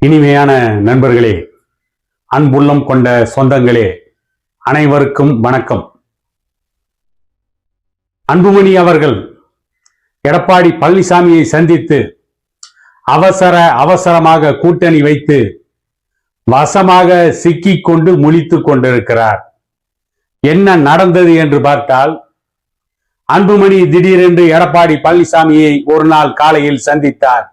இனிமையான நண்பர்களே அன்புள்ளம் கொண்ட சொந்தங்களே அனைவருக்கும் வணக்கம். அன்புமணி அவர்கள் எடப்பாடி பழனிசாமியை சந்தித்து அவசர அவசரமாக கூட்டணி வைத்து வசமாக சிக்கிக் கொண்டு முழித்து கொண்டிருக்கிறார். என்ன நடந்தது என்று பார்த்தால் அன்புமணி திடீரென்று எடப்பாடி பழனிசாமியை ஒரு நாள் காலையில் சந்தித்தார்.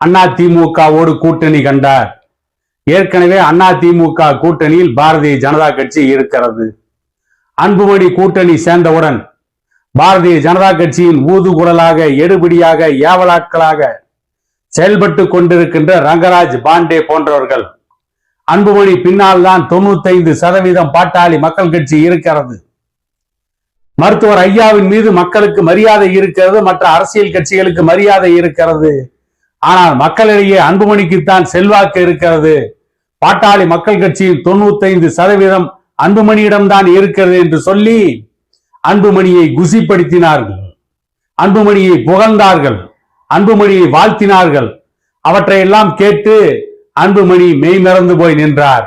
அண்ணா திமுகவோடு கூட்டணி கண்டார். ஏற்கனவே அண்ணா திமுக கூட்டணியில் பாரதிய ஜனதா கட்சி இருக்கிறது. அன்புமணி கூட்டணி சேர்ந்தவுடன் பாரதிய ஜனதா கட்சியின் ஊதுகுரலாக எடுபிடியாக ஏவலாட்களாக செயல்பட்டு கொண்டிருக்கின்ற ரங்கராஜ் பாண்டே போன்றவர்கள் அன்புமணி பின்னால் தான் தொண்ணூத்தைந்து சதவீதம் பாட்டாளி மக்கள் கட்சி இருக்கிறது. மருத்துவர் ஐயாவின் மீது மக்களுக்கு மரியாதை இருக்கிறது மற்ற அரசியல் கட்சிகளுக்கு மரியாதை இருக்கிறது. ஆனால் மக்களிடையே அன்புமணிக்குத்தான் செல்வாக்கு இருக்கிறது. பாட்டாளி மக்கள் கட்சியின் தொண்ணூத்தைந்து சதவீதம் அன்புமணியிடம்தான் இருக்கிறது என்று சொல்லி அன்புமணியை குசிப்படுத்தினார்கள். அன்புமணியை புகழ்ந்தார்கள். அன்புமணியை வாழ்த்தினார்கள். அவற்றையெல்லாம் கேட்டு அன்புமணி மெய்மறந்து போய் நின்றார்.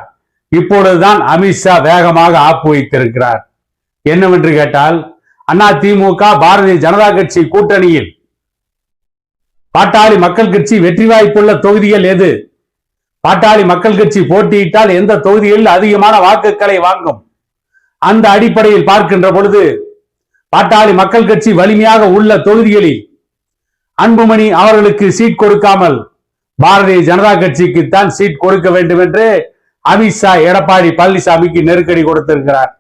இப்பொழுதுதான் அமித்ஷா வேகமாக ஆப்பு வைத்திருக்கிறார். என்னவென்று கேட்டால் அண்ணா திமுக பாரதிய ஜனதா கட்சி கூட்டணியில் பாட்டாளி மக்கள் கட்சி வெற்றி வாய்ப்புள்ள தொகுதிகள் எது? பாட்டாளி மக்கள் கட்சி போட்டியிட்டால் எந்த தொகுதிகளில் அதிகமான வாக்குகளை வாங்கும்? அந்த அடிப்படையில் பார்க்கின்ற பொழுது பாட்டாளி மக்கள் கட்சி வலிமையாக உள்ள தொகுதிகளில் அன்புமணி அவர்களுக்கு சீட் கொடுக்காமல் பாரதிய ஜனதா கட்சிக்கு தான் சீட் கொடுக்க வேண்டும் என்று அமித்ஷா எடப்பாடி பழனிசாமிக்கு நெருக்கடி கொடுத்திருக்கிறார்.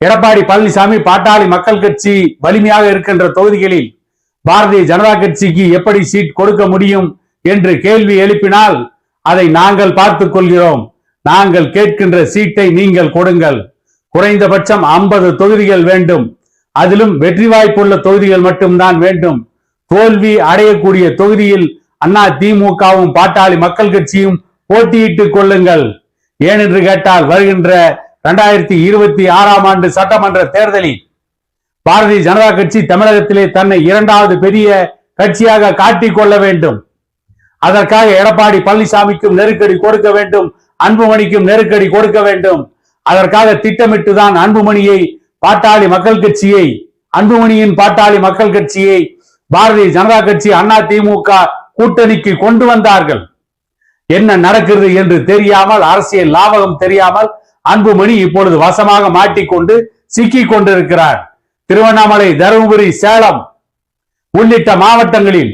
எடப்பாடி பழனிசாமி பாட்டாளி மக்கள் கட்சி வலிமையாக இருக்கின்ற தொகுதிகளில் பாரதிய ஜனதா கட்சிக்கு எப்படி சீட் கொடுக்க முடியும் என்று கேள்வி எழுப்பினால் அதை நாங்கள் பார்த்துக் கொள்கிறோம். நாங்கள் கேட்கின்ற சீட்டை நீங்கள் கொடுங்கள். குறைந்தபட்சம் ஐம்பது தொகுதிகள் வேண்டும். அதிலும் வெற்றி வாய்ப்புள்ள தொகுதிகள் மட்டும்தான் வேண்டும். தோல்வி அடையக்கூடிய தொகுதியில் அண்ணா திமுகவும் பாட்டாளி மக்கள் கட்சியும் போட்டியிட்டுக் கொள்ளுங்கள். ஏனென்று கேட்டால் வருகின்ற இரண்டாயிரத்தி இருபத்தி ஆறாம் ஆண்டு சட்டமன்ற தேர்தலில் பாரதிய ஜனதா கட்சி தமிழகத்திலே தன்னை இரண்டாவது பெரிய கட்சியாக காட்டிக்கொள்ள வேண்டும். அதற்காக எடப்பாடி பழனிசாமிக்கும் நெருக்கடி கொடுக்க வேண்டும். அன்புமணிக்கும் நெருக்கடி கொடுக்க வேண்டும். அதற்காக திட்டமிட்டுதான் அன்புமணியை பாட்டாளி மக்கள் கட்சியை அன்புமணியின் பாட்டாளி மக்கள் கட்சியை பாரதிய ஜனதா கட்சி அண்ணா திமுக கூட்டணிக்கு கொண்டு வந்தார்கள். என்ன நடக்கிறது என்று தெரியாமல் அரசியல் லாபகம் தெரியாமல் அன்புமணி இப்பொழுது வசமாக மாட்டிக்கொண்டு சிக்கிக் கொண்டிருக்கிறார். திருவண்ணாமலை தருமபுரி சேலம் உள்ளிட்ட மாவட்டங்களில்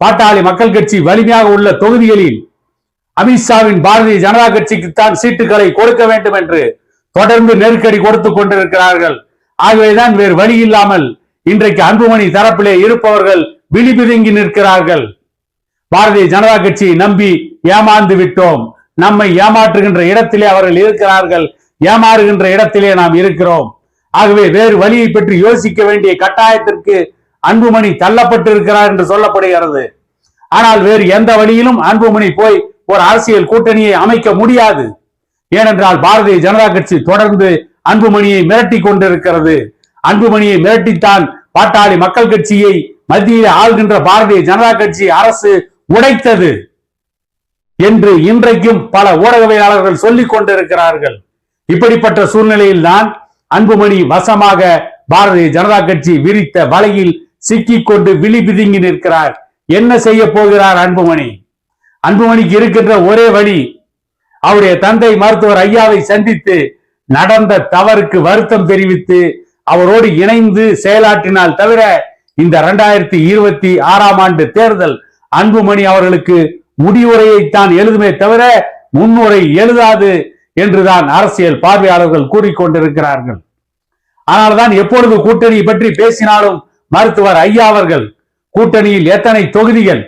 பாட்டாளி மக்கள் கட்சி வலிமையாக உள்ள தொகுதிகளில் அமித்ஷாவின் பாரதிய ஜனதா கட்சிக்குத்தான் சீட்டுகளை கொடுக்க வேண்டும் என்று தொடர்ந்து நெருக்கடி கொடுத்துக் கொண்டிருக்கிறார்கள். ஆகவேதான் வேறு வழி இல்லாமல் இன்றைக்கு அன்புமணி தரப்பிலே இருப்பவர்கள் விழிபிதுங்கி நிற்கிறார்கள். பாரதிய ஜனதா கட்சியை நம்பி ஏமாந்து விட்டோம். நம்மை ஏமாற்றுகின்ற இடத்திலே அவர்கள் இருக்கிறார்கள். ஏமாறுகின்ற இடத்திலே நாம் இருக்கிறோம். ஆகவே வேறு வழியை பற்றி யோசிக்க வேண்டிய கட்டாயத்திற்கு அன்புமணி தள்ளப்பட்டிருக்கிறார் என்று சொல்லப்படுகிறது. ஆனால் வேறு எந்த வழியிலும் அன்புமணி போய் ஒரு அரசியல் கூட்டணியை அமைக்க முடியாது. ஏனென்றால் பாரதிய ஜனதா கட்சி தொடர்ந்து அன்புமணியை மிரட்டி கொண்டிருக்கிறது. அன்புமணியை மிரட்டித்தான் பாட்டாளி மக்கள் கட்சியை மத்தியில் ஆள்கின்ற பாரதிய ஜனதா கட்சி அரசு உடைத்தது என்று இன்றைக்கும் பல ஊடகவியலாளர்கள் சொல்லிக் கொண்டிருக்கிறார்கள். இப்படிப்பட்ட சூழ்நிலையில் தான் அன்புமணி வசமாக பாரதிய ஜனதா கட்சி விரித்த வலையில் சிக்கிக் கொண்டு விழி பிதுங்கி நிற்கிறார். என்ன செய்ய போகிறார் அன்புமணி? அன்புமணிக்கு இருக்கின்ற ஒரே வழி அவருடைய தந்தை மருத்துவர் ஐயாவை சந்தித்து நடந்த தவறுக்கு வருத்தம் தெரிவித்து அவரோடு இணைந்து செயலாற்றினால் தவிர இந்த இரண்டாயிரத்தி இருபத்தி ஆறாம் ஆண்டு தேர்தல் அன்புமணி அவர்களுக்கு முடிவுரையைத்தான் எழுதுமே தவிர முன்னுரை எழுதாது என்றுதான் அரசியல் பார்வையாளர்கள் கூறிக்கொண்டிருக்கிறார்கள். ஆனால்தான் எப்பொழுது கூட்டணி பற்றி பேசினாலும் மருத்துவர் ஐயா அவர்கள் கூட்டணியில் எத்தனை தொகுதிகள்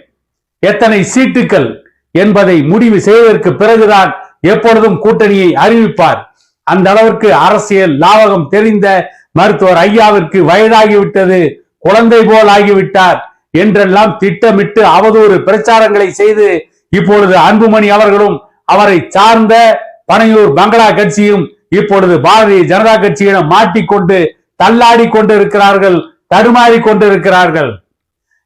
எத்தனை சீட்டுகள் என்பதை முடிவு செய்வதற்கு பிறகுதான் எப்பொழுதும் கூட்டணியை அறிவிப்பார். அந்த அளவிற்கு அரசியல் லாவகம் தெரிந்த மருத்துவர் ஐயாவிற்கு வயதாகிவிட்டது குழந்தை போல் ஆகிவிட்டார் என்றெல்லாம் திட்டமிட்டு அவதூறு பிரச்சாரங்களை செய்து இப்பொழுது அன்புமணி அவர்களும் அவரை சார்ந்த பனையூர் பங்களா கட்சியும் இப்பொழுது பாரதிய ஜனதா கட்சியிடம் மாட்டிக்கொண்டு தள்ளாடி கொண்டிருக்கிறார்கள் தடுமாறி கொண்டிருக்கிறார்கள்.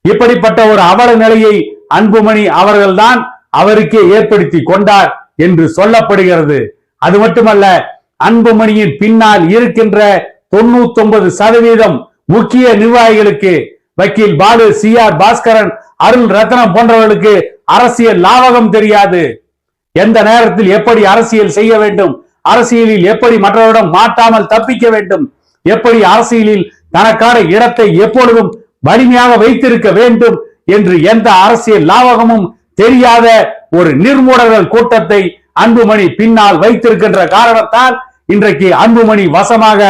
இப்படிப்பட்ட ஒரு அவல நிலையை அன்புமணி அவர்கள்தான் அவருக்கே ஏற்படுத்தி கொண்டார் என்று சொல்லப்படுகிறது. அது மட்டுமல்ல அன்புமணியின் பின்னால் இருக்கின்ற தொண்ணூத்தி ஒன்பது சதவீதம் முக்கிய நிர்வாகிகளுக்கு வக்கீல் பாலு சி ஆர் பாஸ்கரன் அருள் ரத்னம் போன்றவர்களுக்கு அரசியல் லாபகம் தெரியாது. எந்த நேரத்தில் எப்படி அரசியல் செய்ய வேண்டும் அரசியலில் எப்படி மற்றவரிடம் மாட்டாமல் தப்பிக்க வேண்டும்? எப்படி அரசியலில் தனக்கான இடத்தை எப்பொழுதும் வலிமையாக வைத்திருக்க வேண்டும்? என்று எந்த அரசியல் லாவகமும் தெரியாத ஒரு நிர்மூடர்கள் கூட்டத்தை அன்புமணி பின்னால் வைத்திருக்கின்ற காரணத்தால் இன்றைக்கு அன்புமணி வசமாக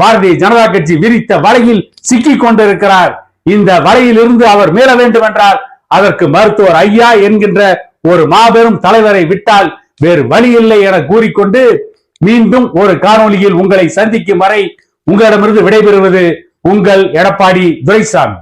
பாரதிய ஜனதா கட்சி விரித்த வலையில் சிக்கிக் கொண்டிருக்கிறார். இந்த வலையிலிருந்து அவர் மீள வேண்டும் என்றால் அதற்கு மருத்துவர் ஐயா என்கின்ற ஒரு மாபெரும் தலைவரை விட்டால் வேறு வழி இல்லை என கூறிக்கொண்டு மீண்டும் ஒரு காணொளியில் உங்களை சந்திக்கும் வரை உங்களிடமிருந்து விடைபெறுவது உங்கள் எடப்பாடி துரைசாமி.